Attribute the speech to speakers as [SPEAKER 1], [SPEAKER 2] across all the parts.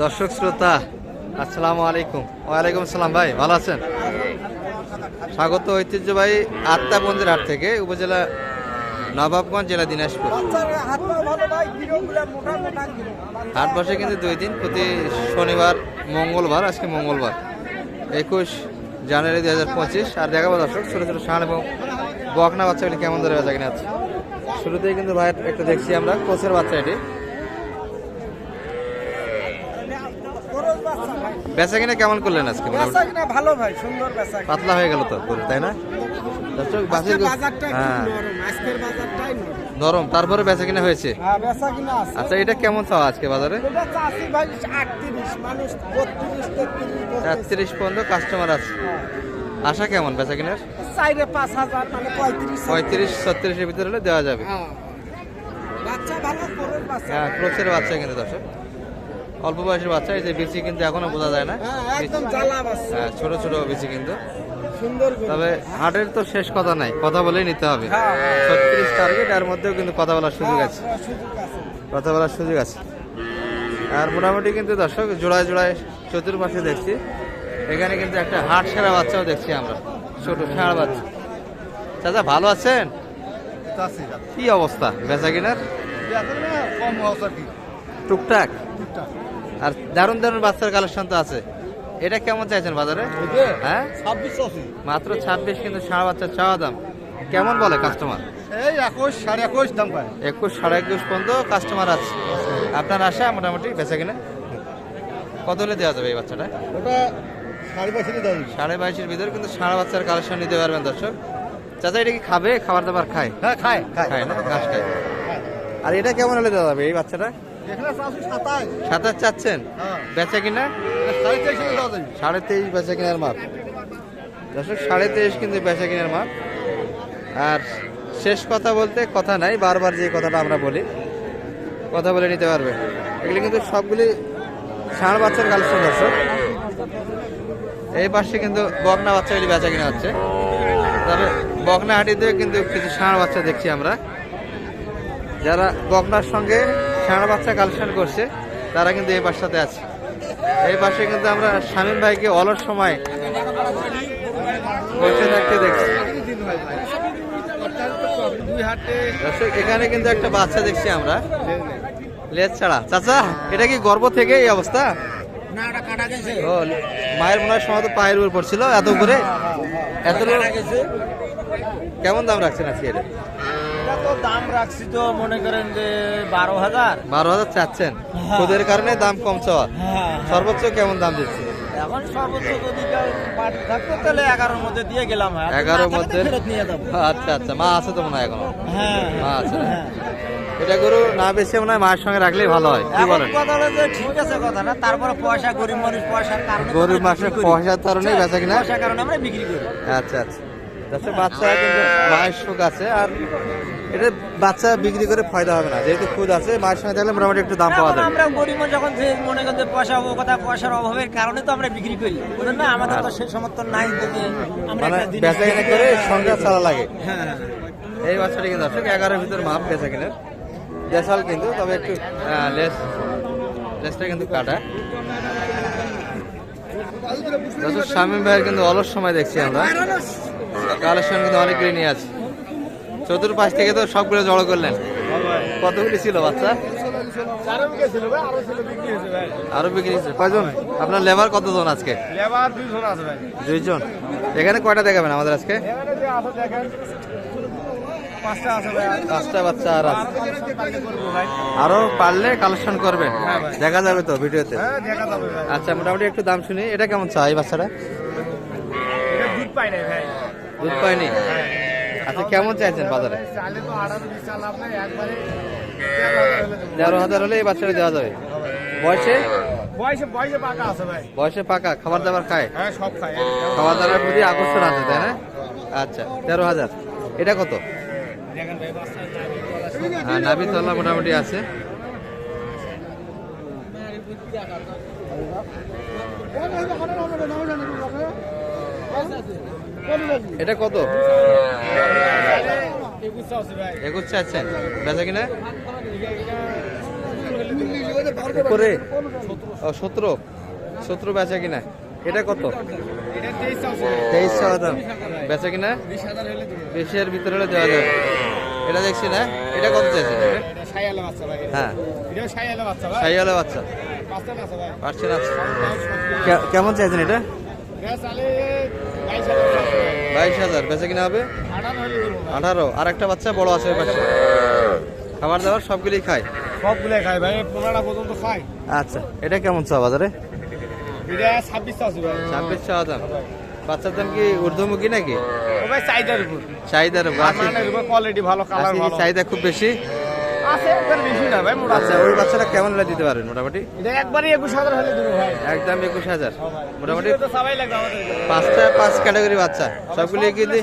[SPEAKER 1] দর্শক শ্রোতা, আসসালামু আলাইকুম। ওয়ালাইকুম আসসালাম ভাই, ভালো আছেন? স্বাগত ঐতিহ্যবাহী আত্মাবন্দির হাট থেকে, উপজেলা নবাবগঞ্জ, জেলা দিনাজপুর। হাট বসে কিন্তু দুই দিন, প্রতি শনিবার, মঙ্গলবার, আজকে মঙ্গলবার, একুশ জানুয়ারি দুই হাজার পঁচিশ। আর দেখাবো দর্শক, ছোটো ছোটো সান এবং বকনা বাচ্চাগুলি কেমন ধরে বেচা কিনা আছে। শুরুতেই কিন্তু ভাই, একটা দেখছি আমরা, কোচের বাচ্চা এটি। বেচা কিনা কেমন করলেন আজকে?
[SPEAKER 2] বেচা কিনা ভালো ভাই সুন্দর বেচা
[SPEAKER 1] পাতলা হয়ে গেল তো তাই না? হ্যাঁ।
[SPEAKER 2] নরম
[SPEAKER 1] তারপরে বেচা কিনা হয়েছে?
[SPEAKER 2] হ্যাঁ বেচা কিনা আছে।
[SPEAKER 1] আচ্ছা এটা কেমন চাওয়া আজকে বাজারে?
[SPEAKER 2] তেত্রিশ
[SPEAKER 1] তেত্রিশ পর্যন্ত কাস্টমার আছে। আশা কেমন বেচা কিনার
[SPEAKER 2] মানে পঁয়ত্রিশ।
[SPEAKER 1] ছত্রিশের ভিতরে হলে দেওয়া যাবে।
[SPEAKER 2] হ্যাঁ।
[SPEAKER 1] হ্যাঁ ক্রোচের বাচ্চা কিন্তু দর্শক। অল্প বয়সের বাচ্চা এই যে বিচি কিন্তু এখনও বোঝা যায় না।
[SPEAKER 2] হ্যাঁ
[SPEAKER 1] হ্যাঁ ছোট ছোট বিচি কিন্তু। তবে হাটের তো শেষ কথা নাই কথা বলেই নিতে হবে।
[SPEAKER 2] হ্যাঁ হ্যাঁ
[SPEAKER 1] ছত্রিশ টার্গেট এর মধ্যেও কিন্তু কথা বলার সুযোগ আছে। কথা বলার সুযোগ আছে। আর মোটামুটি কিন্তু দর্শক জোড়ায় জোড়ায় চতুর্পাশে দেখছি। এখানে কিন্তু একটা হাট সেরা বাচ্চাও দেখছি আমরা ছোট ষাঁড় বাচ্চা। চাচা ভালো আছেন? কি অবস্থা? বেচা কিনার? টুকটাক। আর দারুণ দারুণ বাচ্চার কালেকশন তো আছে। এটা কেমন চাইছেন বাজারে? হ্যাঁ?
[SPEAKER 2] ছাব্বিশ
[SPEAKER 1] মাত্র ছাব্বিশ কিন্তু ষাঁড় বাচ্চার চাওয়া দাম। কেমন বলে কাস্টমার
[SPEAKER 2] এই একুশ সাড়ে একুশ দাম পায়।
[SPEAKER 1] একুশ সাড়ে একুশ পর্যন্ত কাস্টমার আছে। আপনার আশা মোটামুটি বেচা কিনা? কত হলে দেওয়া যাবে এই বাচ্চাটা?
[SPEAKER 2] ওটা সাড়ে
[SPEAKER 1] বাইশের ভিতরে কিন্তু সাড়ে বাচ্চার কালেকশন নিতে পারবেন দর্শক। চাচা এটা কি খাবে? খাবার দাবার খায়?
[SPEAKER 2] হ্যাঁ খায়
[SPEAKER 1] খায়। না ঘাস খায়। আর এটা কেমন হলে দেওয়া যাবে এই বাচ্চাটা?
[SPEAKER 2] সাতাশ।
[SPEAKER 1] চাচ্ছেন?
[SPEAKER 2] হ্যাঁ।
[SPEAKER 1] বেচা কিনা?
[SPEAKER 2] সাড়ে তেইশে
[SPEAKER 1] বেচা কিনার মাপ। দর্শক সাড়ে তেইশ কিন্তু বেচা কিনার মাপ। আর শেষ কথা বলতে কথা নাই বারবার যে কথাটা আমরা বলি কথা বলে নিতে পারবে। এগুলি কিন্তু সবগুলি ষাঁড় বাচ্চার কালেকশন দর্শক। এই পাশে কিন্তু বকনা বাচ্চাগুলি বেচা কিনা হচ্ছে। তবে বকনা হাটিতেও কিন্তু কিছু ষাঁড় বাচ্চা দেখছি আমরা। যারা বকনার সঙ্গে ষাঁড় বাচ্চা কালেকশন করছে, তারা কিন্তু এই পাশটাতে আছে। এই পাশে কিন্তু আমরা শামীম ভাইকে অলস সময় বসে থাকতে দেখছি। এখানে কিন্তু একটা বাচ্চা দেখছি আমরা। লেজ ছাড়া। চাচা, এটা কি গর্ব থেকে এই অবস্থা? ও, মায়ের মনে হয় সম্ভবত পায়ের উপর পড়ছিল এত করে এত কেমন দাম রাখছেন আজকে এটা?
[SPEAKER 2] তো দাম রাখছি তো মনে করেন যে বারো হাজার।
[SPEAKER 1] বারো হাজার চাচ্ছেন। ওদের কারণে দাম কম চাওয়া।
[SPEAKER 2] হ্যাঁ
[SPEAKER 1] সর্বোচ্চ কেমন দাম দিচ্ছে?
[SPEAKER 2] এখন সর্বোচ্চ যদি থাকতো তাহলে এগারোর মধ্যে দিয়ে গেলাম।
[SPEAKER 1] এগারোর মধ্যে? আচ্ছা আচ্ছা। মা আছে তো মনে হয় এখনও?
[SPEAKER 2] হ্যাঁ
[SPEAKER 1] মা আছে
[SPEAKER 2] হ্যাঁ।
[SPEAKER 1] এটা গরু না বেশি মনে হয় মায়ের সঙ্গে রাখলেই ভালো হয়। কি বলেন?
[SPEAKER 2] কথা হলো যে ঠিক আছে কথা না তারপরে পয়সা গরিব মানুষ পয়সার কারণে
[SPEAKER 1] গরিব মাসে পয়সার কারণেই বেচা কিনা?
[SPEAKER 2] পয়সার কারণে আমরা বিক্রি করি।
[SPEAKER 1] আচ্ছা আচ্ছা। দর্শক বাচ্চা কিন্তু মায়ের সুখ আছে আর এটা বাচ্চা বিক্রি করে ফায়দা হবে না। যেহেতু খুদ আছে মায়ের সঙ্গে থাকলে মোটামুটি একটু দাম পাওয়া যাবে।
[SPEAKER 2] আমরা গরিব যখন মনে করেন যে পয়সা ও কথা পয়সার অভাবের কারণে তো আমরা বিক্রি করি। না? আমাদের তো সেই সমর্থন নাই
[SPEAKER 1] মানে বেচা কিনা করে সংসার চালা লাগে।
[SPEAKER 2] হ্যাঁ
[SPEAKER 1] এই বাচ্চাটি কিন্তু দর্শক এগারোর ভিতর মাপ বেচা কিনার দেশাল কিন্তু তবে একটু লেস লেসটা কিন্তু কাটা। শামীম ভাইয়ের কিন্তু অলস সময় দেখছি আমরা। কালেকশন কিন্তু অনেকগুলি নিয়ে আছে। চতুর্পাশ থেকে তো সবগুলো জড়ো করলেন। কতগুলি ছিল বাচ্চা? আরও বিক্রি হয়েছে কয়জন? আপনার লেবার কতজন আজকে?
[SPEAKER 2] দুইজন আছে ভাই।
[SPEAKER 1] দুইজন। এখানে কয়টা দেখাবেন আমাদের আজকে?
[SPEAKER 2] এখানে যে আছে দেখেন পাঁচটা আছে ভাই।
[SPEAKER 1] পাঁচটা বাচ্চা আর আছে। আরও পারলে কালেকশন করবেন।
[SPEAKER 2] হ্যাঁ
[SPEAKER 1] দেখা যাবে তো ভিডিওতে।
[SPEAKER 2] হ্যাঁ দেখা যাবে ভাই।
[SPEAKER 1] আচ্ছা মোটামুটি একটু দাম শুনি। এটা কেমন চাই বাচ্চাটা?
[SPEAKER 2] এটা দুধ পাই নাই ভাই।
[SPEAKER 1] দুধ পায়নি? আচ্ছা কেমন চাইছেন বাজারে? তেরো হাজার হলে এই বাচ্চাটা দেওয়া যাবে। বয়সে?
[SPEAKER 2] বয়সে পাকা
[SPEAKER 1] খাবার দাবার খায়?
[SPEAKER 2] হ্যাঁ সব খায়
[SPEAKER 1] খাবার দাবার প্রতি আকর্ষণ আছে তাই না? আচ্ছা তেরো হাজার। এটা কত?
[SPEAKER 2] দেখেন ভাই বাচ্চা
[SPEAKER 1] হ্যাঁ মোটামুটি আছে। এটা কত? একুশ চাচ্ছেন। বেচা কিনা? ও সতেরো। সতেরো বেচা কিনা। এটা কত? তেইশ দাম। বেচা কিনা? বিশের ভিতরে হলে দেওয়া যাবে। এটা দেখছি না এটা কত চাইছে হ্যাঁ। সাইওয়ালা বাচ্চা কে- কেমন চাইছেন এটা? বাইশ হাজার। বেঁচে কিনা হবে? আঠারো। আর একটা বাচ্চা বড় আছে পাশে। খাবার দাবার সবগুলি খায়?
[SPEAKER 3] সবগুলো খাই ভাই পনেরোটা পর্যন্ত খাই
[SPEAKER 1] আচ্ছা এটা কেমন চা বাজারে?
[SPEAKER 3] এটা ছাব্বিশটা আছে ভাই।
[SPEAKER 1] ছাব্বিশ চা দাম। বাচ্চার দাম কি ঊর্ধ্বমুখী নাকি?
[SPEAKER 3] চাহিদার উপর।
[SPEAKER 1] চাহিদার উপর।
[SPEAKER 3] উপর কোয়ালিটি ভালো কালার ভালো।
[SPEAKER 1] চাহিদা খুব বেশি?
[SPEAKER 3] আছে। এর বেশি না ভাই মোটা
[SPEAKER 1] আচ্ছা ওই বাচ্চাটা কেমন হলে দিতে পারেন মোটামুটি?
[SPEAKER 3] এটা একবারই একুশ হাজার হলে দেবো ভাই।
[SPEAKER 1] একদম একুশ হাজার। মোটামুটি
[SPEAKER 3] সবাই লাগবে আমাদের
[SPEAKER 1] পাঁচটা পাঁচ ক্যাটাগরি বাচ্চা। সবগুলি কিন্তু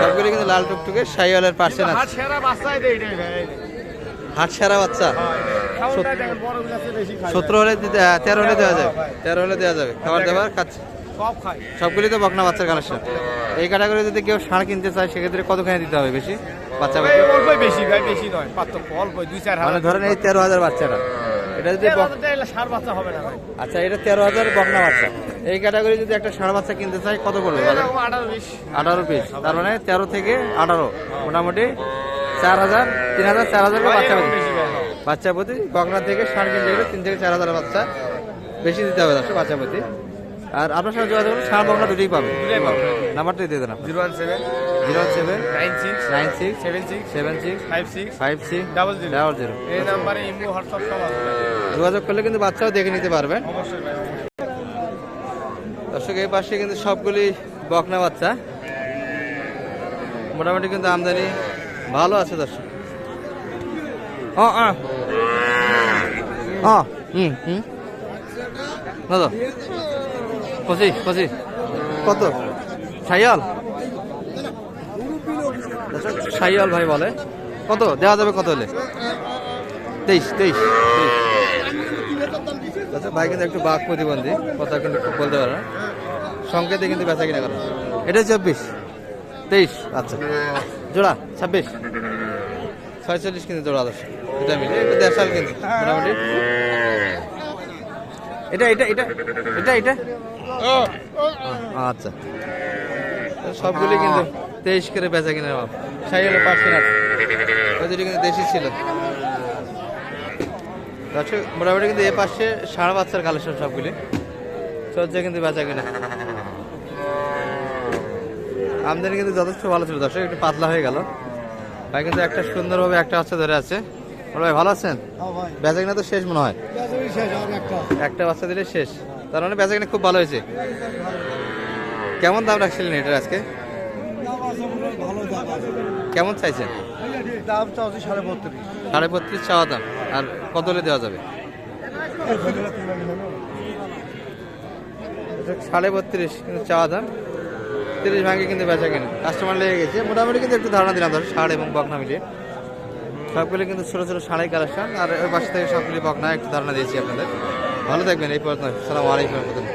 [SPEAKER 1] সবগুলি কিন্তু লাল টুকটুকে সাইওয়ালের পার্সেন্ট আছে
[SPEAKER 3] সেরা বাচ্চাই দেয় এটাই ভাই।
[SPEAKER 1] হাট সারা বাচ্চা
[SPEAKER 3] খাওয়াটাই দেখেন বড় বিলাসে বেশি খাই
[SPEAKER 1] সতেরো হলে দিতে আহ, তেরো হলে দেওয়া যাবে। তেরো হলে দেওয়া যাবে। খাবার দাবার খাচ্ছে। সবগুলি তো বকনা বাচ্চার কালেকশন এই ক্যাটাগরি যদি কেউ ষাঁড় কিনতে চায় সেক্ষেত্রে কতখানি দিতে হবে বেশি? বাচ্চা
[SPEAKER 3] অল্পই বেশি ভাই বেশি নয় পার্থক্য অল্প দুই চার
[SPEAKER 1] মানে ধরেন এই তেরো হাজার বাচ্চাটা এটা যদি
[SPEAKER 3] সার বাচ্চা হবে না
[SPEAKER 1] আচ্ছা এটা তেরো হাজার বকনা বাচ্চা। এই ক্যাটাগরি যদি একটা ষাঁড় বাচ্চা কিনতে চায় কত পড়বে
[SPEAKER 3] আঠারো
[SPEAKER 1] পিস তার মানে তেরো থেকে আঠারো। মোটামুটি চার হাজার তিন হাজার চার হাজার বাচ্চা প্রতি বাচ্চা প্রতি বকনা থেকে ষাঁড় কিনতে গেলে তিন থেকে চার হাজার বাচ্চা বেশি দিতে হবে বাচ্চা প্রতি। আর আপনার সঙ্গে যোগাযোগ করলে ষাঁড় বকনা দুটোই পাবে
[SPEAKER 3] পাবে।
[SPEAKER 1] দিয়ে দেন
[SPEAKER 3] zero one seven
[SPEAKER 1] zero seven
[SPEAKER 3] nine six
[SPEAKER 1] nine six
[SPEAKER 3] seven six
[SPEAKER 1] seven six
[SPEAKER 3] five six
[SPEAKER 1] five six
[SPEAKER 3] double zero.
[SPEAKER 1] Double zero.
[SPEAKER 3] এই নাম্বারে ইমো হোয়াটসঅ্যাপ সব আছে।
[SPEAKER 1] যোগাযোগ করলে কিন্তু বাচ্চাও দেখে নিতে পারবেন দর্শক এই পাশে কিন্তু সবগুলি বকনা বাচ্চা। মোটামুটি কিন্তু আমদানি ভালো আছে দর্শক। ও আ। হুম হুম। কত পঁচিশ পঁচিশ কত? সাইয়াল সাইয়াল ভাই বলে। কত? দেওয়া যাবে কত হলে? তেইশ তেইশ আচ্ছা ভাই কিন্তু একটু বাঘ প্রতিবন্ধী। কথা কিন্তু বলতে পারে না। সংকেতে কিন্তু বেচা কিনা করা। এটা চব্বিশ তেইশ আচ্ছা। জোড়া, ছাব্বিশ। ছয়চল্লিশ কিন্তু জোড়া দশ এটা মিলে। এটা দেড়শাল কিন্তু, মোটামুটি। এটা এটা এটা এটা এটা? আচ্ছা। সবগুলি কিন্তু তেইশ করে বেচা কিনা সাইকেলে পার্সেন্ট আছে ওই দুটি কিন্তু দেশি ছিল। দর্শক মোটামুটি কিন্তু এ পাশে সাড়ে বাচ্চার কালেকশন সবগুলি। চলছে কিন্তু বেচা কিনা। আমদানি কিন্তু যথেষ্ট ভালো ছিল। দর্শক একটু পাতলা হয়ে গেল। ভাই কিন্তু একটা সুন্দরভাবে একটা বাচ্চা ধরে আছে। বড় ভাই ভালো আছেন? বেচা কিনা তো শেষ মনে হয়। একটা বাচ্চা দিলে শেষ। তার মানে বেচা কিনা খুব ভালো হয়েছে। কেমন দাম রাখছিলেন এটার আজকে? কেমন চাইছেন?
[SPEAKER 3] দাম চাচ্ছি সাড়ে বত্রিশ।
[SPEAKER 1] সাড়ে বত্রিশ চাওয়া দাম। আর কত হলে দেওয়া যাবে? সাড়ে বত্রিশ কিন্তু চাওয়া দাম। তিরিশ ভাঙে কিন্তু বেচা কেনা। কাস্টমার লেগে গেছে। মোটামুটি কিন্তু একটু ধারণা দিলাম ধর ষাড় এবং বকনা মিলিয়ে। সবগুলি কিন্তু ছোটো ছোটো সাড়াই কালেকশন। আর ওই পাশে থেকে সবগুলি বকনা একটু ধারণা দিয়েছি আপনাদের। ভালো থাকবেন এই পর্যন্ত। সালাম আলাইকুম রহমতুল্লাহ।